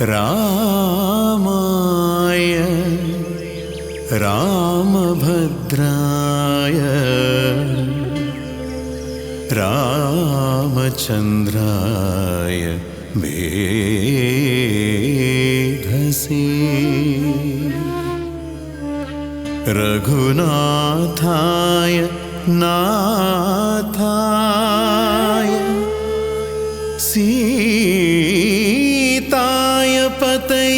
रामाय रामभद्राय रामचन्द्राय भेधसे रघुनाथाय नाथाय सीताय पतये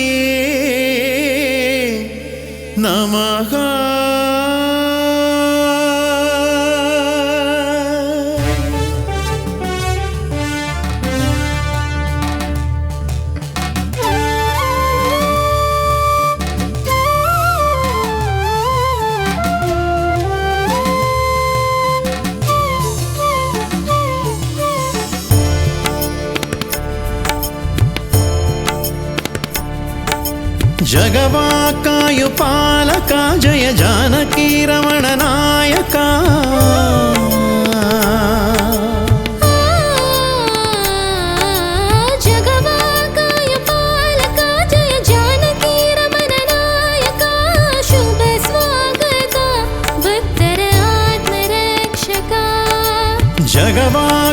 नमः जगवाकायुपालक जय जानकीरमणनायका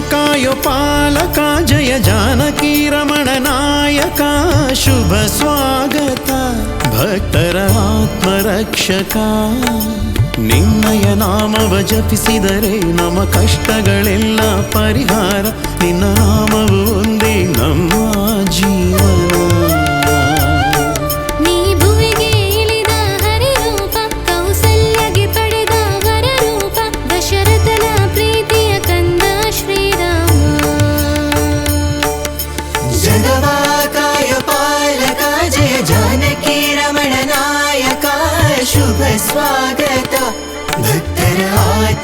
जगवाकायुपालका जय जानकीरमणनायका शुभ स्वागत। ಭಕ್ತರ ಆತ್ಮರಕ್ಷಕ. ನಿನ್ನಯ ನಾಮವ ಜಪಿಸಿದರೆ ನಮ್ಮ ಕಷ್ಟಗಳೆಲ್ಲ ಪರಿಹಾರ. ನಿನ್ನ ನಾಮವು ಒಂದೇ ನಮ್ಮ ಜೀವ. स्वागत। भक्तरात्मरक्षका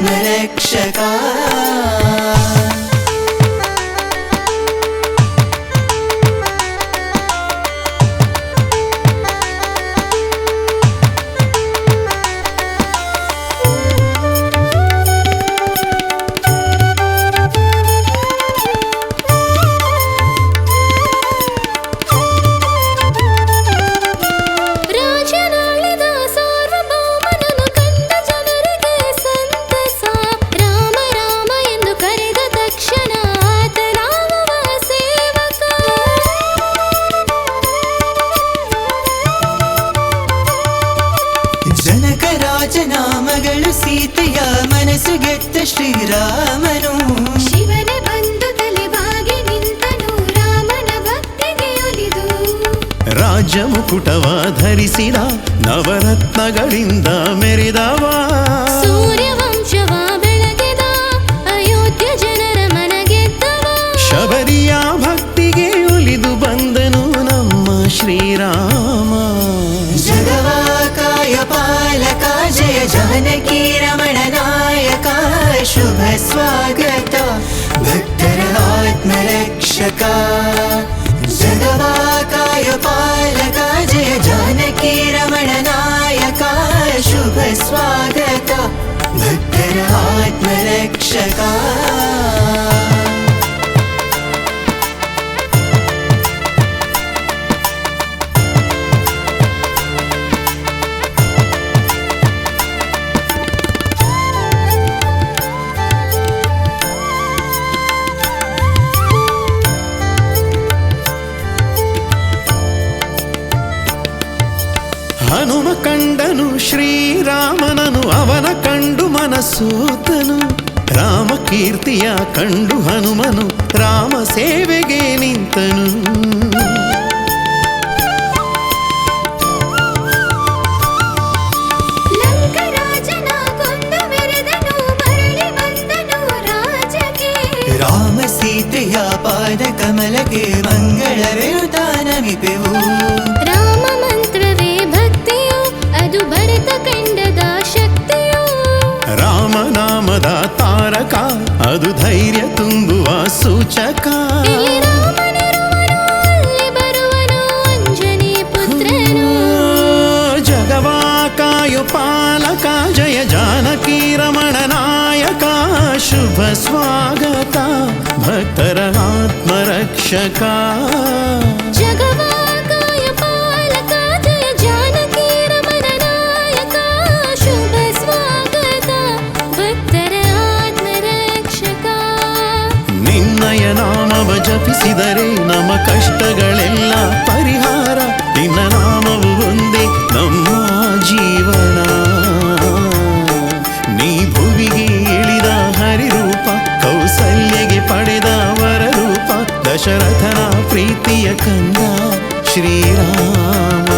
ರಾಜನಾಮಗಳು ಸೀತೆಯ ಮನಸ್ಸು ಗೆದ್ದ ಶ್ರೀರಾಮನು. ಶಿವನ ಬಂದು ತಲೆಬಾಗಿ ನಿಂತನು ರಾಮನ ಭಕ್ತಿಗೆ ಒಲಿದು. ರಾಜ ಮುಕುಟವ ಧರಿಸಿದ ನವರತ್ನಗಳಿಂದ ಮೆರೆದವ. ಸೂರ್ಯವಂಶವ स्वागत। भक्तरहात्मरक्षका जगवाकाय पालका जय जानकी रमणनायका शुभ स्वागत। भक्तरहात्मरक्षका ಕಂಡನು ಶ್ರೀರಾಮನನು ಅವನ ಕಂಡು ಮನಸೂತನು. ರಾಮ ಕೀರ್ತಿಯ ಕಂಡು ಹನುಮನು ರಾಮ ಸೇವೆಗೆ ನಿಂತನು. ರಾಮ ಸೀತೆಯ ಪಾದ ಕಮಲಕ್ಕೆ ಮಂಗಳವೆರು ನಮಿಪೆವು ತಾರಕ ಅದು ಧೈರ್ಯ ತುಂಬುವ ಸೂಚಕ ಇಲ್ಲಿ ರಾಮನಿರುವನು, ಅಲ್ಲಿ ಬರುವನು ಅಂಜನಿ ಪುತ್ರನು ಜಗವಾಕಾಯು ಪಾಲಕ ಜಯ ಜಾನಕಿ ರಮಣ ನಾಯಕ ಶುಭ ಸ್ವಾಗತ ಭಕ್ತರ ಆತ್ಮರಕ್ಷಕ ಸಿದರೆ ನಮ್ಮ ಕಷ್ಟಗಳೆಲ್ಲ ಪರಿಹಾರ. ನಿನ್ನ ನಾಮವು ಒಂದೇ ನಮ್ಮ ಜೀವನ. ನೀ ಭುವಿಗೆ ಇಳಿದ ಹರಿರೂಪ, ಕೌಸಲ್ಯಗೆ ಪಡೆದ ವರರೂಪ, ದಶರಥನ ಪ್ರೀತಿಯ ಕಂದ ಶ್ರೀರಾಮ.